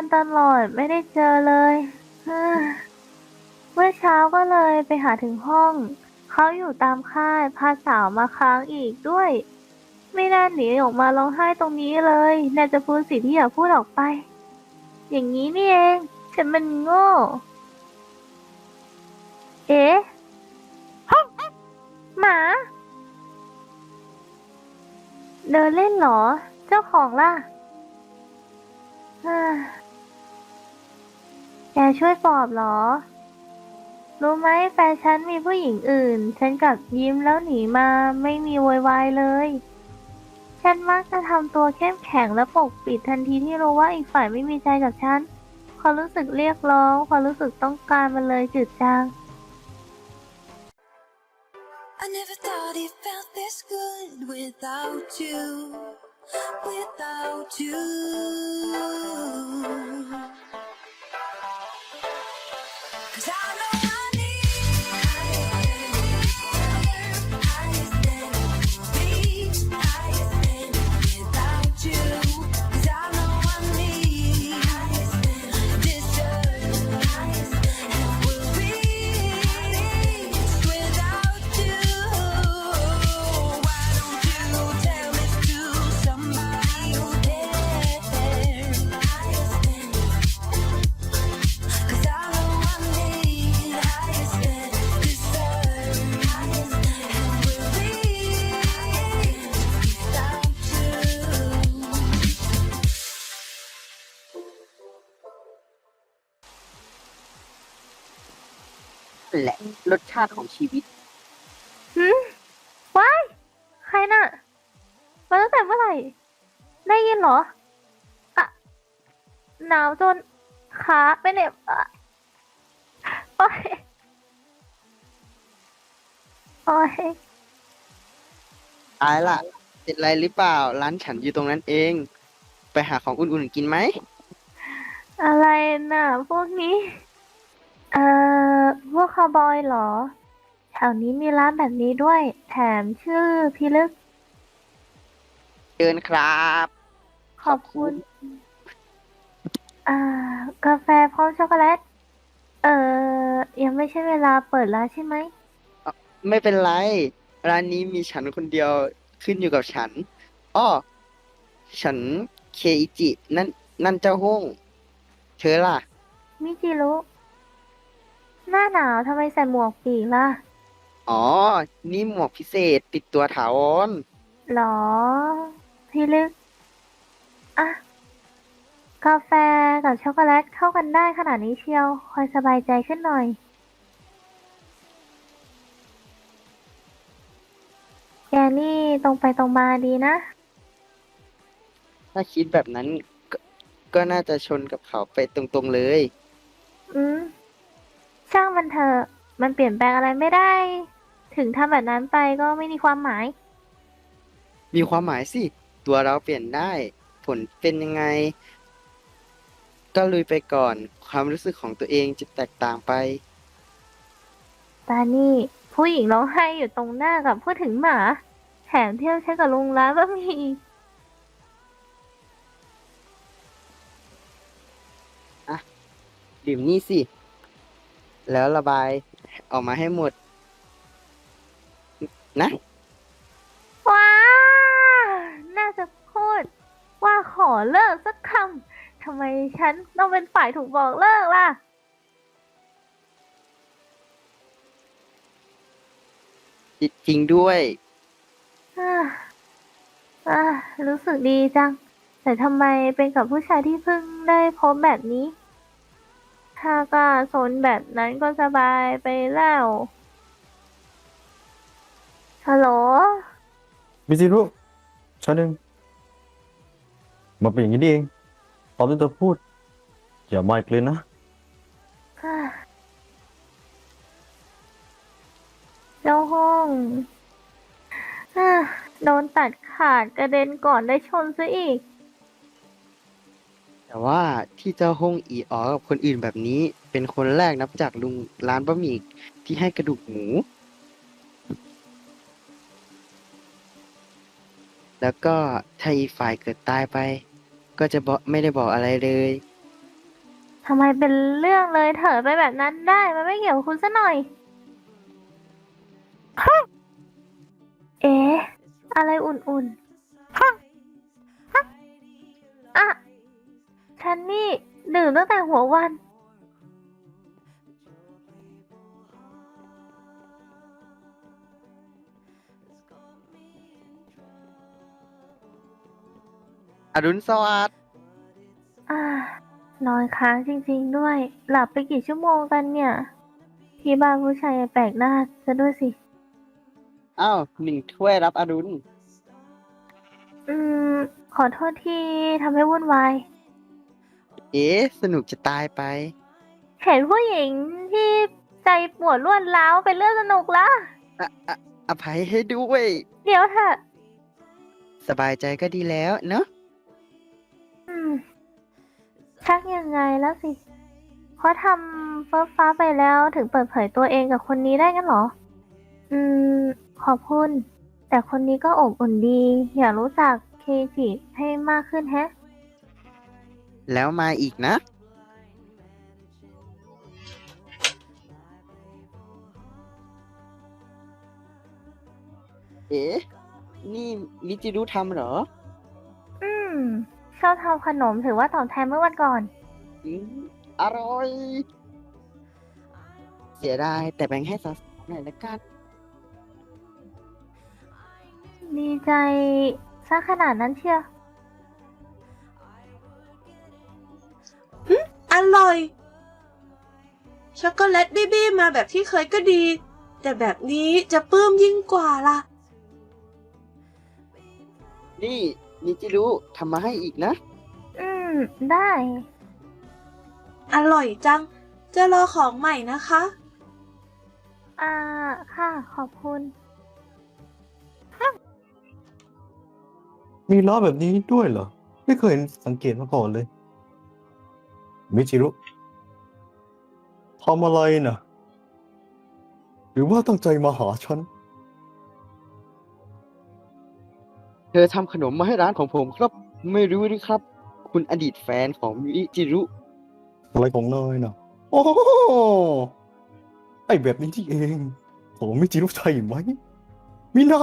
านตลอดไม่ได้เจอเลยเมื่อเช้าก็เลยไปหาถึงห้อง เขาอยู่ตามค่ายพาสาวมาค้างอีกด้วย ไม่น่าหนีออกมาร้องไห้ตรงนี้เลยน่าจะพูดสิที่อยากพูดออกไป อย่างนี้นี่เอง ฉันมันโง่ เอ๊ะหมา เดินเล่นเหรอ เจ้าของล่ะฮ่า แกช่วยปอบเหรอ รู้ไหมแฟนฉันมีผู้หญิงอื่น ฉันกลับยิ้มแล้วหนีมาไม่มีโวยวายเลย ฉันมักจะทำตัวเข้มแข็งและปกปิดทันทีที่รู้ว่าอีกฝ่ายไม่มีใจกับฉันความรู้สึกเรียกร้องความรู้สึกต้องการมันเลยจืดจาง I never thought it felt this good without you, without you. และ รสชาติของชีวิต หืมว้ายใครน่ะ มาตั้งแต่เมื่อไหร่ ได้ยินเหรอ อะ หนาวจนขาไปเหน็บอะโอ้ยโอ้ยตายละเป็นไรหรือเปล่า ร้านฉันอยู่ตรงนั้นเอง ไปหาของอุ่นๆกินไหม อะไรน่ะ พวกนี้เอ่อพ วกคาวบอยเหรอ แถวนี้มีร้านแบบนี้ด้วย แถมชื่อพิลึก เชิญครับ ขอบคุณ อ่า กาแฟพร้อมช็อกโกแลต เอ่อ ยังไม่ใช่เวลาเปิดร้านใช่ไหม ไม่เป็นไร ร้านนี้มีฉันคนเดียวขึ้นอยู่กับฉัน อ้อ ฉันเคอิจิ นั่น นั่นเจ้าห้องเธอล่ะ มิจิรุ หน้าหนาวทำไมใส่หมวกปีกล่ะอ๋อ นี่หมวกพิเศษติดตัวถาวร หรอ พี่ลึก อะ กาแฟกับช็อกโกแลตเข้ากันได้ขนาดนี้เชียว คอยสบายใจขึ้นหน่อย แกนี่ตรงไปตรงมาดีนะ ถ้าคิดแบบนั้นก็ก็น่าจะชนกับเขาไปตรงๆเลยอืมช่าง มันเถอะมันเปลี่ยนแปลงอะไรไม่ได้ ถึงทำแบบนั้นไปก็ไม่มีความหมาย มีความหมายสิ ตัวเราเปลี่ยนได้ ผลเป็นยังไง ก็ลุยไปก่อน ความรู้สึกของตัวเองจะแตกต่างไป ตานี่ ผู้หญิงร้องไห้อยู่ตรงหน้ากับพูดถึงหมา แถมเที่ยวใช้กับลุงร้านก็มีอีกดื่มนี่สิ แล้วระบายออกมาให้หมด นะ ว้า น่าจะพูด ว่าขอเลิกสักคำทำไมฉันต้องเป็นฝ่ายถูกบอกเลิกล่ะ จริงด้วย อ่าอ่ารู้สึกดีจัง แต่ทำไมเป็นกับผู้ชายที่เพิ่งได้พบแบบนี้ ถ้ากล้าสนแบบนั้นก็สบายไปแล้วฮัลโหลมิจิรุชั้นหนึ่งมาเป็นอย่างนี้นี่เองตอนที่เธอพูด อย่ามาอีกเลยนะอ่าเจ้าห้องอ่าโดนตัดขาดกระเด็นก่อนได้ชนซะอีก แต่ว่าที่เจ้าห้องอีอ๋อกับคนอื่นแบบนี้ เป็นคนแรกนับจากลุงร้านบะหมี่ที่ให้กระดูกหมู แล้วก็ถ้าอีกฝ่ายเกิดตายไป ก็จะบอกไม่ได้บอกอะไรเลย ทำไมเป็นเรื่องเลยเถิดไปแบบนั้นได้ มันไม่เกี่ยวกับคุณซะหน่อยฮะเอ๊ะ อะไรอุ่นๆฮะฮะอะ ฉันนี่ดื่มตั้งแต่หัววัน อรุณสวัสดิ์อ่านอนค้างจริงๆด้วย หลับไปกี่ชั่วโมงกันเนี่ย ที่บ้านผู้ชายแปลกหน้าซะด้วยสิ อ้าวหนึ่งถ้วยรับอรุณ อืม ขอโทษที่ทำให้วุ่นวาย เอ๊ะสนุกจะตายไป เห็นผู้หญิงที่ใจปวดรวดร้าวเป็นเรื่องสนุกละอะอะอภัยให้ด้วย เดี๋ยวเถอะสบายใจก็ดีแล้วเนอะอืมชักยังไงแล้วสิเพราะทำเฟิร์ฟ้าไปแล้วถึงเปิดเผยตัวเองกับคนนี้ได้งั้นเหรอ อืม ขอบคุณ แต่คนนี้ก็อบอุ่นดี อยากรู้จักเคจิให้มากขึ้นแฮะ แล้วมาอีกนะ เอ๊ะ นี่มิจิรุทำเหรอ อืมชอบทำขนมถือว่าตอบแทนเมื่อวันก่อน อืมอร่อย เสียดายแต่แบ่งให้สาวๆหน่อยละกัน ดีใจซะขนาดนั้นเชียว อร่อย ช็อกโกแลตบี้ๆมาแบบที่เคยก็ดี แต่แบบนี้จะปลื้มยิ่งกว่าล่ะ นี่มิจิรุทำมาให้อีกนะ อืม ได้ อร่อยจัง จะรอของใหม่นะคะ อ่า ค่ะ ขอบคุณ มีล้อแบบนี้ด้วยเหรอ ไม่เคยสังเกตมาก่อนเลย มิจิรุทำอะไรนะหรือว่าตั้งใจมาหาฉัน เธอทำขนมมาให้ร้านของผมครับ ไม่รู้หรือครับ คุณอดีตแฟนของมิจิรุ อะไรของนายนะโอ้ไอแบบนี้ที่เองโหมิจิรุใช่ไหมมิน่า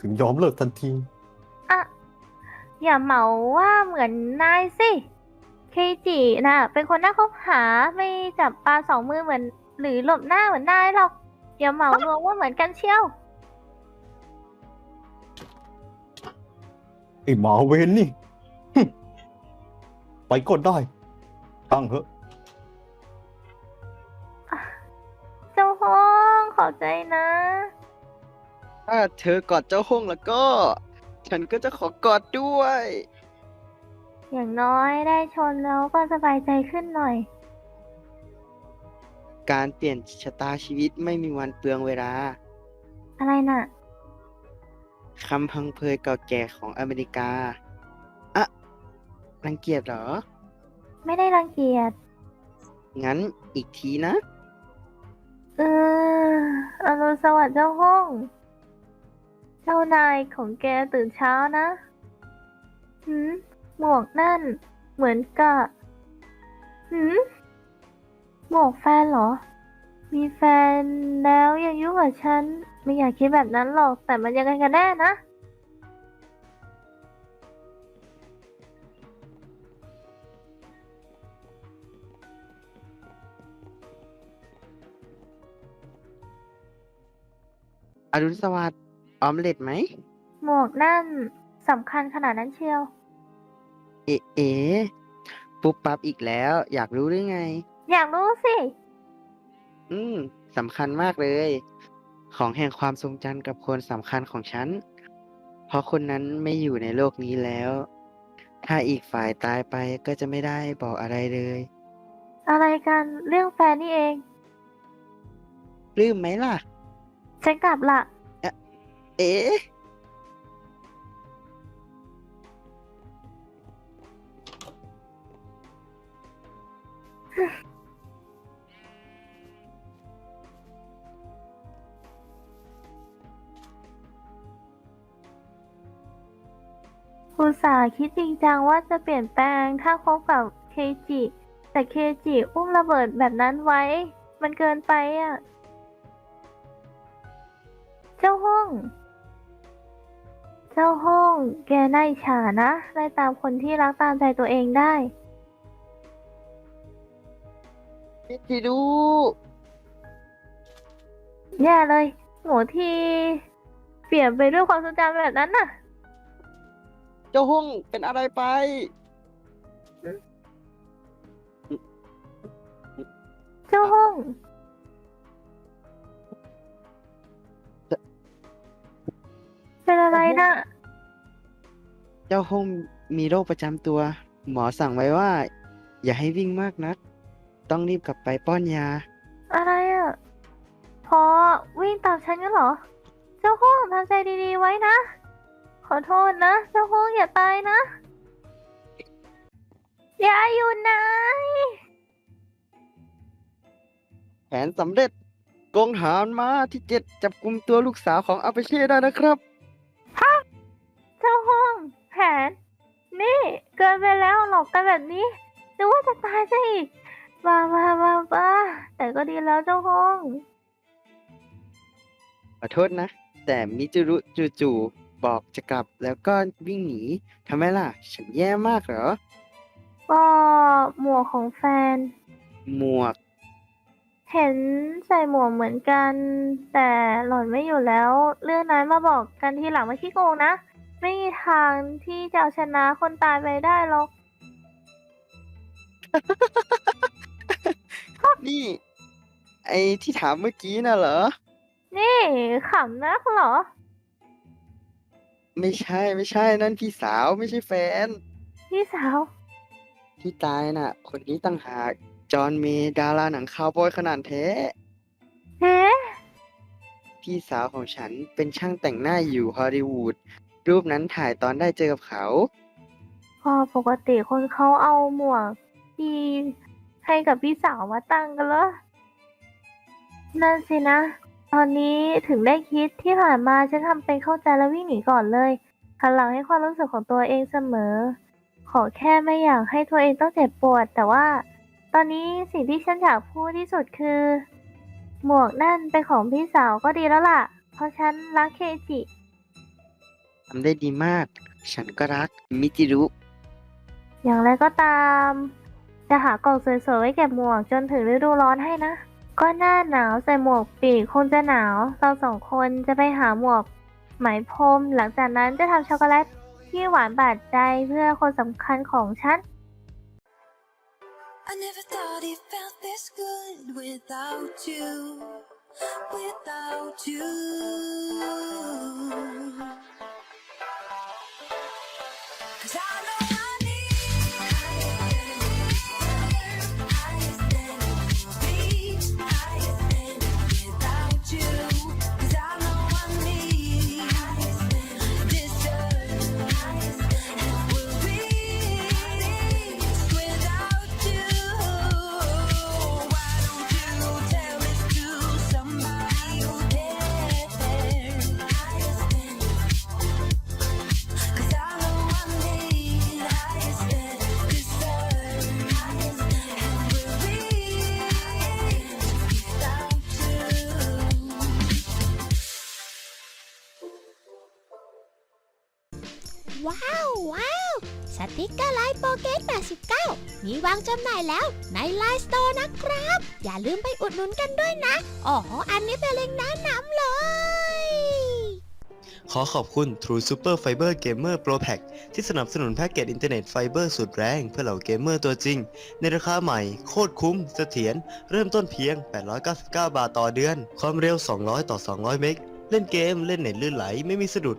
ถึงยอมเลิกทันทีอะอย่าเหมาว่าเหมือนนายสิ เคจิน่ะ เป็นคนน่าคบหาไม่จับปลาสองมือเหมือน หรือหลบหน้าเหมือนนายหรอกอย่าเหมารวมว่าเหมือนกันเชียว ไอหมาเวนนี่หึไปก็ได้ ตั้งเหอะเจ้าห้องขอบใจนะ ถ้าเธอกอดเจ้าห้องแล้วก็ ฉันก็จะขอกอดด้วย อย่างน้อยได้ชนแล้วก็สบายใจขึ้นหน่อย การเปลี่ยนชะตาชีวิตไม่มีวันเปลืองเวลาอะไรน่ะ คำพังเพยเก่าแก่ของอเมริกา อะรังเกียจเหรอ ไม่ได้รังเกียจงั้นอีกทีนะ เอออรุณสวัสดิ์เจ้าห้อง เจ้านายของแกตื่นเช้านะหืม หมวกนั่น เหมือนกับหืมหมวกแฟนเหรอ มีแฟนแล้วยังยุ่งกับฉัน ไม่อยากคิดแบบนั้นหรอก แต่มันยังไงกันแน่นะ อรุณสวัสดิ์ออมเล็ตไหม หมวกนั่นสำคัญขนาดนั้นเชียว เอ๊ะเอ๊ะปุ๊บปั๊บอีกแล้ว อยากรู้หรือไง อยากรู้สิ อืมสำคัญมากเลย ของแห่งความทรงจำกับคนสำคัญของฉัน เพราะคนนั้นไม่อยู่ในโลกนี้แล้ว ถ้าอีกฝ่ายตายไปก็จะไม่ได้บอกอะไรเลย อะไรกันเรื่องแฟนนี่เองปลื้มไหมล่ะ ฉันกลับละ เอ๊ะ คิดจริงจังว่าจะเปลี่ยนแปลงถ้าคบกับเคจิ แต่เคจิอุ้มระเบิดแบบนั้นไว้ มันเกินไปอะ เจ้าห้อง เจ้าห้อง แกน่าอิจฉานะ ได้ตามคนที่รักตามใจตัวเองได้ มิจิรุแย่เลยหมูที่ เปลี่ยนไปด้วยความทรงจำแบบนั้นน่ะ เจ้าห้องเป็นอะไรไป เจ้าห้อง เป็นอะไรน่ะเจ้าห้องมีโรคประจำตัว หมอสั่งไว้ว่า อย่าให้วิ่งมากนัก ต้องรีบกลับไปป้อนยา อะไรอะ พอวิ่งตามฉันกันเหรอ เจ้าห้องทำใจดีๆไว้นะ ขอโทษนะเจ้าห้องอย่าตายนะอย่าอยู่ไหนแผนสำเร็จกองทหารมาที่เจ็ดจับกลุ่มตัวลูกสาวของอาเปเช่ได้นะครับ เจ้าห้องแผน นี่เกินไปแล้วหลอกกันแบบนี้นึกว่าจะตายซะอีกบ้าบ้าบ้าบ้าแต่ก็ดีแล้วเจ้าห้องขอโทษนะ แต่มิจิรุจู่ๆ บอกจะกลับแล้วก็วิ่งหนีทำไมล่ะ ฉันแย่มากเหรอ ก็หมวกของแฟน หมวก เห็นใส่หมวกเหมือนกัน แต่หล่อนไม่อยู่แล้ว เรื่องนั้นมาบอกกันทีหลังมาขี้โกงนะ ไม่มีทางที่จะเอาชนะคนตายไปได้หรอก นี่ ไอ้ที่ถามเมื่อกี้น่ะเหรอ นี่ขำนักเหรอ ไม่ใช่ไม่ใช่นั่นพี่สาวไม่ใช่แฟน พี่สาว ที่ตายน่ะ คนนี้ต่างหากจอห์นเมย์ดาราหนังคาวบอยขนาดแท้เอ๊ะพี่สาวของฉันเป็นช่างแต่งหน้าอยู่ฮอลลีวูดรูปนั้นถ่ายตอนได้เจอกับเขา พอปกติคนเขาเอาหมวกที่ให้กับพี่สาวมาตั้งกันเหรอนั่นสินะ ตอนนี้ถึงได้คิดที่ผ่านมาฉันทำเป็นเข้าใจแล้ววิ่งหนีก่อนเลยหันหลังให้ความรู้สึกของตัวเองเสมอ ขอแค่ไม่อยากให้ตัวเองต้องเจ็บปวด แต่ว่า ตอนนี้สิ่งที่ฉันอยากพูดที่สุดคือ หมวกนั่นเป็นของพี่สาวก็ดีแล้วล่ะ เพราะฉันรักเคจิทำได้ดีมาก ฉันก็รักมิจิรุ อย่างไรก็ตาม จะหากล่องสวยๆไว้เก็บหมวกจนถึงฤดูร้อนให้นะ ก็หน้าหนาวใส่หมวกปีกคงจะหนาว เราสองคนจะไปหาหมวกไหมพรมหลังจากนั้นจะทำช็อกโกแลตที่หวานบาดใจเพื่อคนสำคัญของฉัน I never thought it felt this good without you, without you. ติกเกอร์ไลน์โปเกต89 มีวางจำหน่ายแล้วในไลน์สโตร์นะครับ อย่าลืมไปอุดหนุนกันด้วยนะอ๋ออันนี้เป็นเล็งแนะนำเลย ขอขอบคุณ True Super Fiber Gamer Pro Pack ที่สนับสนุนแพ็กเกจอินเทอร์เน็ตไฟเบอร์สุดแรงเพื่อเหล่าเกมเมอร์ตัวจริง ในราคาใหม่โคตรคุ้มเสถียรเริ่มต้นเพียง 899 บาทต่อเดือน ความเร็ว 200 ต่อ 200 เมกเล่นเกม เล่นเน็ตลื่นไหลไม่มีสะดุด